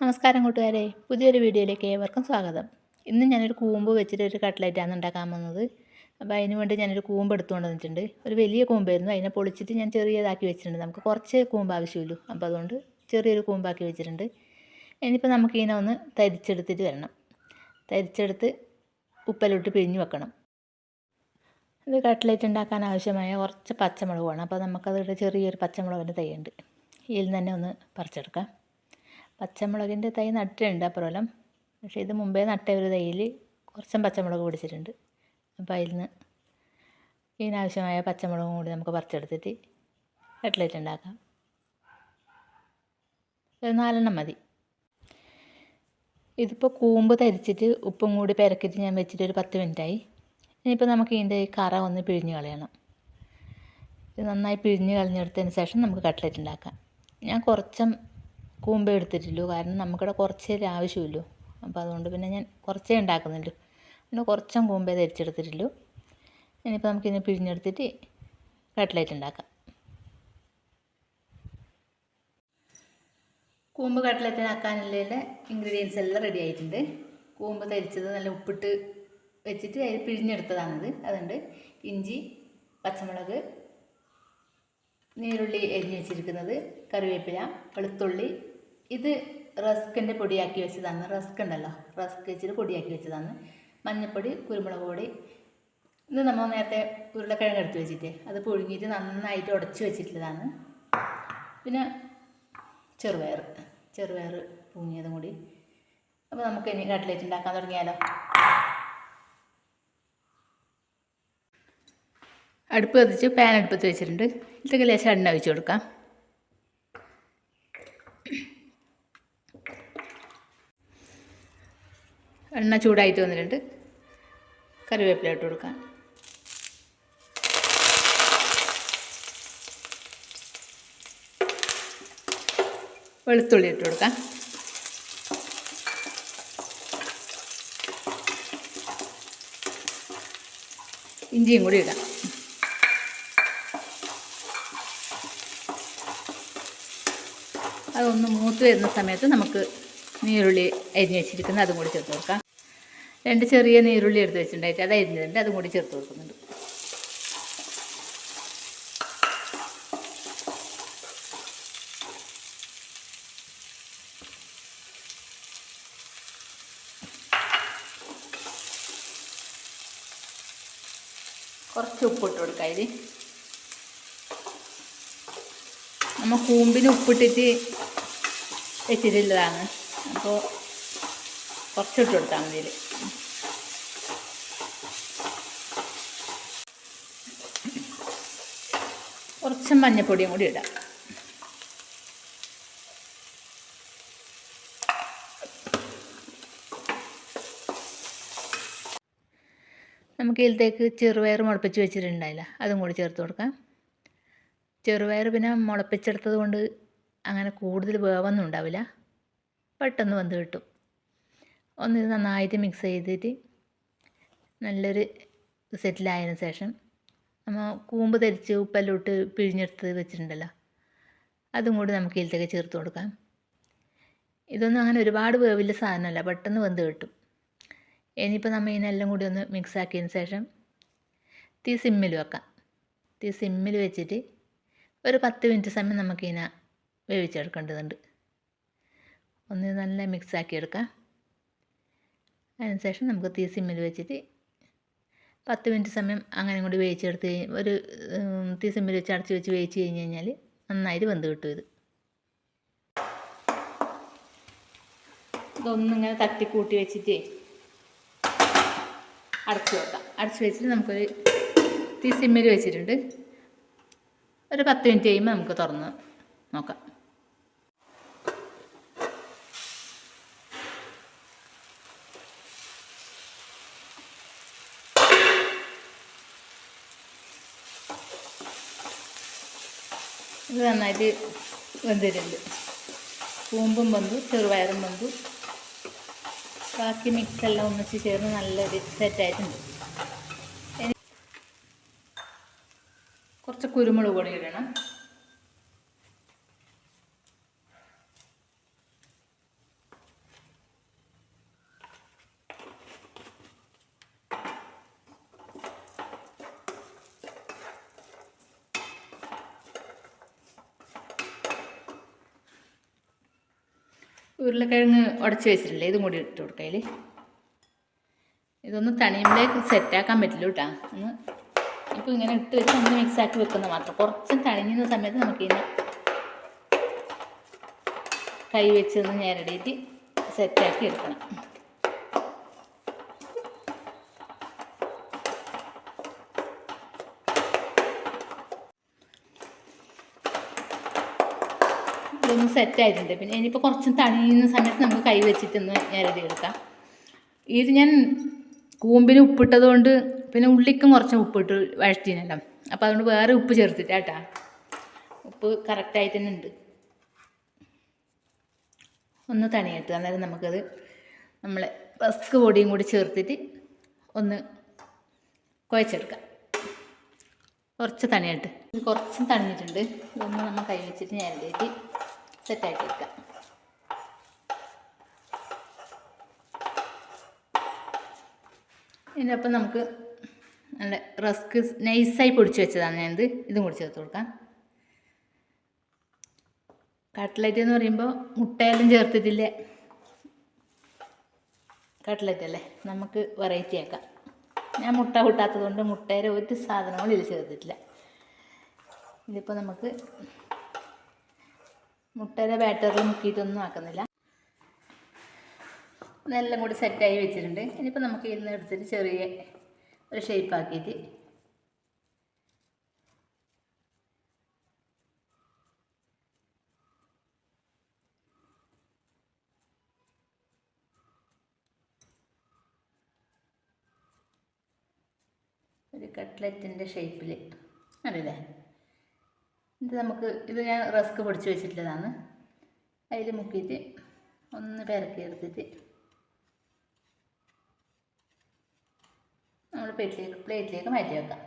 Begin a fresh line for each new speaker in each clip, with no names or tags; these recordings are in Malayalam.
നമസ്കാരം കൂട്ടുകാരെ. പുതിയൊരു വീഡിയോയിലേക്ക് ഏവർക്കും സ്വാഗതം. ഇന്ന് ഞാനൊരു കൂമ്പ് വെച്ചിട്ട് ഒരു കട്ട്ലറ്റാണ് ഉണ്ടാക്കാൻ പോകുന്നത് അപ്പോൾ അതിന് വേണ്ടി ഞാനൊരു കൂമ്പ് എടുത്തുകൊണ്ട് വന്നിട്ടുണ്ട്. ഒരു വലിയ കൂമ്പായിരുന്നു. അതിനെ പൊളിച്ചിട്ട് ഞാൻ ചെറിയതാക്കി വെച്ചിട്ടുണ്ട്. നമുക്ക് കുറച്ച് കൂമ്പ് ആവശ്യമുള്ളൂ. അപ്പോൾ അതുകൊണ്ട് ചെറിയൊരു കൂമ്പാക്കി വെച്ചിട്ടുണ്ട്. ഇനിയിപ്പോൾ നമുക്ക് ഇതിനെ ഒന്ന് തരിച്ചെടുത്തിട്ട് വരണം. തരിച്ചെടുത്ത് ഉപ്പലിട്ട് പിഴിഞ്ഞ് വെക്കണം. ഇത് കട്ട്ലറ്റ് ഉണ്ടാക്കാൻ ആവശ്യമായ കുറച്ച് പച്ചമുളക് വേണം അപ്പോൾ നമുക്കതിവിടെ ചെറിയൊരു പച്ചമുളകിന്റെ തൈയുണ്ട് ഇതിൽ തന്നെ ഒന്ന് പറിച്ചെടുക്കാം. പച്ചമുളകിന്റെ തൈ നട്ടിട്ടുണ്ട് അപ്പുറം പക്ഷേ ഇത് മുമ്പേ നട്ട ഒരു തൈയിൽ കുറച്ചും പച്ചമുളക് പിടിച്ചിട്ടുണ്ട്. അപ്പോൾ അതിൽ നിന്ന് ഇതിനാവശ്യമായ പച്ചമുളകും കൂടി നമുക്ക് പറിച്ചെടുത്തിട്ട് കട്ട്ലേറ്റ് ഉണ്ടാക്കാം. ഒരു നാലെണ്ണം മതി. ഇതിപ്പോൾ കൂമ്പ് തരിച്ചിട്ട് ഉപ്പും കൂടി പെരക്കിട്ട് ഞാൻ വെച്ചിട്ട് ഒരു പത്ത് മിനിറ്റായി. ഇനിയിപ്പോൾ നമുക്ക് ഇതിന്റെ കറ ഒന്ന് പിഴിഞ്ഞ് കളയണം. ഇത് നന്നായി പിഴിഞ്ഞ് കളഞ്ഞെടുത്തതിന് ശേഷം നമുക്ക് കട്ട്ലേറ്റ് ഉണ്ടാക്കാം. ഞാൻ കുറച്ചും കൂമ്പേ എടുത്തിട്ടുള്ളൂ കാരണം നമുക്കിവിടെ കുറച്ചേ ആവശ്യമുള്ളൂ. അപ്പോൾ അതുകൊണ്ട് പിന്നെ ഞാൻ കുറച്ചേ ഉണ്ടാക്കുന്നുള്ളൂ. പിന്നെ കുറച്ചും കൂമ്പേ ധരിച്ചെടുത്തിട്ടുള്ളൂ ഇനിയിപ്പോൾ നമുക്കിതിനെ പിഴിഞ്ഞെടുത്തിട്ട് കട്ട്ലേറ്റ് ഉണ്ടാക്കാം. കൂമ്പ് കട്ട്ലറ്റിനാക്കാനുള്ള ഇൻഗ്രീഡിയൻസ് എല്ലാം റെഡി ആയിട്ടുണ്ട്. കൂമ്പ് തരിച്ചത് നല്ല ഉപ്പിട്ട് വെച്ചിട്ട് അതിൽ പിഴിഞ്ഞെടുത്തതാണിത്. അതുണ്ട് ഇഞ്ചി പച്ചമുളക് നീരുള്ളി എരിഞ്ഞ് വെച്ചിരിക്കുന്നത് കറിവേപ്പില വെളുത്തുള്ളി. ഇത് റസ്കിന്റെ പൊടിയാക്കി വെച്ചതാണ്. റസ്ക് ഉണ്ടല്ലോ. റസ്ക് വെച്ചിട്ട് പൊടിയാക്കി വെച്ചതാണ്. മഞ്ഞൾപ്പൊടി കുരുമുളക് പൊടി. ഇത് നമ്മൾ നേരത്തെ ഉരുളക്കിഴങ്ങ് എടുത്ത് വെച്ചിട്ട്. അത് പുഴുങ്ങിയിട്ട് നന്നായിട്ട് ഉടച്ച് വെച്ചിട്ടുള്ളതാണ്. പിന്നെ ചെറുപയർ ചെറുപയർ പുഴുങ്ങിയതും കൂടി. അപ്പോൾ നമുക്ക് ഇനി കട്ട്ലേറ്റ് ഉണ്ടാക്കാൻ തുടങ്ങിയാലോ? അടുപ്പ് കത്തിച്ച് പാൻ അടുപ്പത്ത് വെച്ചിട്ടുണ്ട്. ഇതിലേക്ക് ലേശം എണ്ണ ഒഴിച്ച് കൊടുക്കാം. എണ്ണ ചൂടായിട്ട് വന്നിട്ടുണ്ട്. കറിവേപ്പില ഇട്ട് കൊടുക്കാം. വെളുത്തുള്ളി ഇട്ട് കൊടുക്കാം. ഇഞ്ചിയും കൂടി ഇടാം. അതൊന്ന് മൂത്ത് വരുന്ന സമയത്ത് നമുക്ക് നീരുള്ളി അരിഞ്ഞ് വെച്ചിരിക്കുന്നത് അതും കൂടി ചേർത്ത് കൊടുക്കാം. രണ്ട് ചെറിയ നീരുള്ളി എടുത്ത് വെച്ചിട്ടുണ്ടായിട്ട് അത് അരിഞ്ഞിട്ടുണ്ട് അതും കൂടി ചേർത്ത് കൊടുക്കുന്നുണ്ട്. കുറച്ച് ഉപ്പിട്ട് കൊടുക്കാം ഇത്. നമ്മൾ കൂമ്പിന് ഉപ്പിട്ടിട്ട് വെച്ചിട്ടുള്ളതാണ് അപ്പോൾ കുറച്ചിട്ട് കൊടുത്താൽ മതി കുറച്ച് മഞ്ഞപ്പൊടിയും കൂടി ഇടാം. നമുക്ക് ഇതിലത്തേക്ക് ചെറുപയർ മുളപ്പിച്ച് വെച്ചിട്ടുണ്ടായില്ല. അതും കൂടി ചേർത്ത് കൊടുക്കാം. ചെറുപയർ പിന്നെ മുളപ്പിച്ചെടുത്തത് കൊണ്ട് അങ്ങനെ കൂടുതൽ വേവൊന്നും ഉണ്ടാവില്ല. പെട്ടെന്ന് വന്ന് കിട്ടും. ഒന്നിത് നന്നായിട്ട് മിക്സ് ചെയ്തിട്ട് നല്ലൊരു സെറ്റിലായതിനു ശേഷം നമ്മൾ കൂമ്പ് ധരിച്ച് ഉപ്പെല്ലാം ഇട്ട് പിഴിഞ്ഞെടുത്ത് വെച്ചിട്ടുണ്ടല്ലോ. അതും കൂടി നമുക്ക് ഇതിലേക്ക് ചേർത്ത് കൊടുക്കാം. ഇതൊന്നും അങ്ങനെ ഒരുപാട് വേവില്ല സാധനമല്ല പെട്ടെന്ന് വെന്ത് കിട്ടും. ഇനിയിപ്പോൾ നമ്മൾ ഇതിനെല്ലാം കൂടി ഒന്ന് മിക്സ് ആക്കിയതിന് ശേഷം തീ സിമ്മിൽ വെക്കാം. തീ സിമ്മിൽ വെച്ചിട്ട് ഒരു പത്ത് മിനിറ്റ് സമയം നമുക്കിതിനെ വേവിച്ചെടുക്കേണ്ടതുണ്ട്. ഒന്ന് നല്ല മിക്സ് ആക്കി എടുക്കാം അതിനുശേഷം നമുക്ക് തീ സിമ്മിൽ വെച്ചിട്ട് പത്ത് മിനിറ്റ് സമയം അങ്ങനെ കൂടി വേവിച്ചെടുത്ത് ഒരു തീ സിമ്മിൽ വെച്ച് അടച്ച് വെച്ച് വേവിച്ച് കഴിഞ്ഞ് കഴിഞ്ഞാൽ നന്നായിട്ട് വെന്ത് കിട്ടും ഇത്. ഇതൊന്നിങ്ങനെ തട്ടിക്കൂട്ടി വെച്ചിട്ട് അടച്ച് വെക്കാം. അടച്ച് വെച്ചിട്ട് നമുക്കൊരു തീ സിമ്മിൽ വെച്ചിട്ടുണ്ട്. ഒരു പത്ത് മിനിറ്റ് കഴിയുമ്പോൾ നമുക്ക് തുറന്ന് നോക്കാം. ഇത് നന്നായിട്ട് വെന്തിട്ടുണ്ട്. കൂമ്പും വന്നു ചെറുപയറും വന്നു ബാക്കി മിക്സ് എല്ലാം ഒന്നിച്ച് ചേർന്ന് നല്ലൊരു സെറ്റായിട്ടുണ്ട് കുറച്ച് കുരുമുളക് പൊടി ഇടണം. ഉരുളക്കിഴങ്ങ് ഉടച്ച് വെച്ചിട്ടില്ലേ ഇതും കൂടി ഇട്ട് കൊടുക്കുക അതിൽ ഇതൊന്ന് തണിയുമ്പോഴേക്ക് സെറ്റാക്കാൻ പറ്റില്ല കേട്ടോ. ഒന്ന് ഇപ്പോൾ ഇങ്ങനെ ഇട്ട് വെച്ച് ഒന്ന് മിക്സ് ആക്കി വെക്കുന്ന മാത്രം. കുറച്ച് തണിഞ്ഞുന്ന സമയത്ത് നമുക്കിങ്ങനെ കൈ വെച്ചൊന്ന് ഞെരടിയിട്ട് സെറ്റാക്കി എടുക്കണം. ഇതൊന്ന് സെറ്റായിട്ടുണ്ട് പിന്നെ ഇനിയിപ്പോൾ കുറച്ച് തണിയുന്ന സമയത്ത് നമുക്ക് കൈ വെച്ചിട്ടൊന്ന് ഞരടി എടുക്കാം. ഇത് ഞാൻ കൂമ്പിന് ഉപ്പിട്ടത് കൊണ്ട് പിന്നെ ഉള്ളിക്കും കുറച്ച് ഉപ്പിട്ട് വഴറ്റിനല്ലോ അപ്പോൾ അതുകൊണ്ട് വേറെ ഉപ്പ് ചേർത്തിട്ടാട്ടാ ഉപ്പ് കറക്റ്റായിട്ട് തന്നെ ഉണ്ട്. ഒന്ന് തണിയിട്ട്. അന്നേരം നമുക്കത് നമ്മൾ റസ്ക് പൊടിയും കൂടി ചേർത്തിട്ട് ഒന്ന് കുഴച്ചെടുക്കാം. കുറച്ച് തണിയിട്ട്. കുറച്ചും തണിഞ്ഞിട്ടുണ്ട്. ഇതൊന്ന് നമ്മൾ കൈ വെച്ചിട്ട് ഞരടിയിട്ട് സെറ്റാക്കി എടുക്കാം ഇതിനൊപ്പം നമുക്ക് നല്ല റസ്ക് നൈസായി പൊടിച്ച് വെച്ചതാണ് ഞാനിത്. ഇതും കൂടി ചേർത്ത് കൊടുക്കാം. കട്ട്ലറ്റ് എന്ന് പറയുമ്പോൾ മുട്ടയെല്ലാം ചേർത്തിട്ടില്ലേ. കട്ട്ലറ്റ് അല്ലേ? നമുക്ക് വെറൈറ്റി ആക്കാം. ഞാൻ മുട്ട കൂട്ടാത്തത് കൊണ്ട് മുട്ടയുടെ ഒരു സാധനങ്ങളും ഇതിൽ ചേർത്തിട്ടില്ല. ഇതിപ്പോൾ നമുക്ക് മുട്ടയുടെ ബാറ്ററിൽ മുക്കിയിട്ടൊന്നും ആക്കുന്നില്ല. ഇതെല്ലാം കൂടി സെറ്റായി വെച്ചിട്ടുണ്ട്. ഇനിയിപ്പോൾ നമുക്ക് ഇതിൽ എടുത്തിട്ട് ചെറിയ ഒരു ഷേപ്പ് ആക്കിയിട്ട് ഒരു കട്ട്ലറ്റിന്റെ ഷേപ്പിൽ അറിയില്ലേ ഇത് നമുക്ക് ഇത് ഞാൻ റസ്ക് പൊടിച്ച് വെച്ചിട്ടുള്ളതാണ്. അതിൽ മുക്കിയിട്ട് ഒന്ന് പെരക്കി എടുത്തിട്ട് നമ്മൾ പ്ലേറ്റിലേക്ക് പ്ലേറ്റിലേക്ക് മാറ്റി വെക്കാം.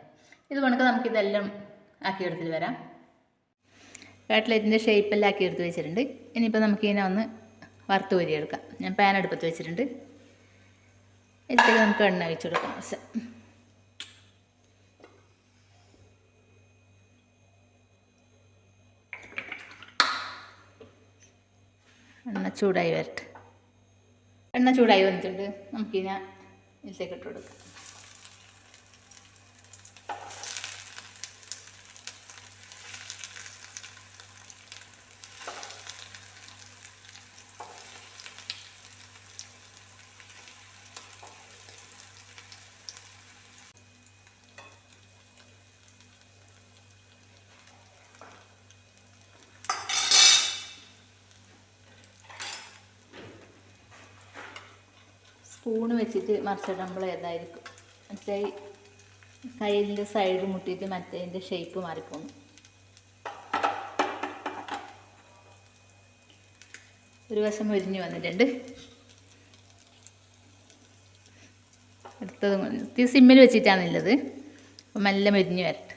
ഇത് കണക്ക് നമുക്കിതെല്ലാം ആക്കിയെടുത്തിട്ട് വരാം. കട്ട്ലറ്റിന്റെ ഷേപ്പെല്ലാം ആക്കി എടുത്ത് വെച്ചിട്ടുണ്ട്. ഇനിയിപ്പോൾ നമുക്ക് ഇതിനെ ഒന്ന് വറുത്ത് കോരിയെടുക്കാം ഞാൻ പാൻ അടുപ്പത്ത് വെച്ചിട്ടുണ്ട്. ഇതിലേക്ക് നമുക്ക് എണ്ണ വെച്ച് കൊടുക്കാം. എണ്ണ ചൂടായി വരട്ടെ. എണ്ണ ചൂടായി വന്നിട്ടുണ്ട്. നമുക്കിനി ഇതിലേക്ക് ഇട്ട് കൊടുക്കാം. സ്പൂണ് വെച്ചിട്ട് മറിച്ചിടുമ്പോൾ ഏതായിരിക്കും? മറ്റേ കയ്യിന്റെ സൈഡ് മുട്ടിയിട്ട് മറ്റേതിന്റെ ഷേപ്പ് മാറിപ്പോന്നു ഒരു വശം ഒരിഞ്ഞു വന്നിട്ടുണ്ട്. അടുത്തത് സിമ്മിൽ വെച്ചിട്ടാണുള്ളത് അപ്പം മെല്ലെ മെരിഞ്ഞ് വരട്ടെ.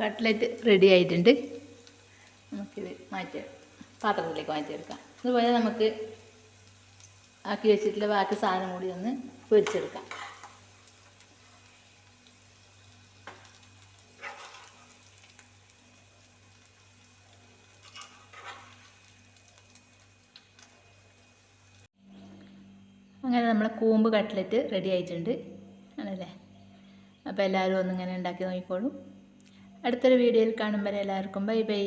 കട്ട്ലറ്റ് റെഡി ആയിട്ടുണ്ട്. നമുക്കിത് മാറ്റി പാത്രത്തിലേക്ക് മാറ്റിയെടുക്കാം. അതുപോലെ നമുക്ക് ആക്കി വെച്ചിട്ടുള്ള ബാക്കി സാധനം കൂടി ഒന്ന് പൊരിച്ചെടുക്കാം. അങ്ങനെ നമ്മളെ കൂമ്പ് കട്ട്ലറ്റ് റെഡി ആയിട്ടുണ്ട്. ആണല്ലേ? അപ്പോൾ എല്ലാവരും ഒന്നിങ്ങനെ ഉണ്ടാക്കി നോക്കിക്കോളൂ. അടുത്തൊരു വീഡിയോയിൽ കാണുമ്പോൾ എല്ലാവർക്കും. Bye bye.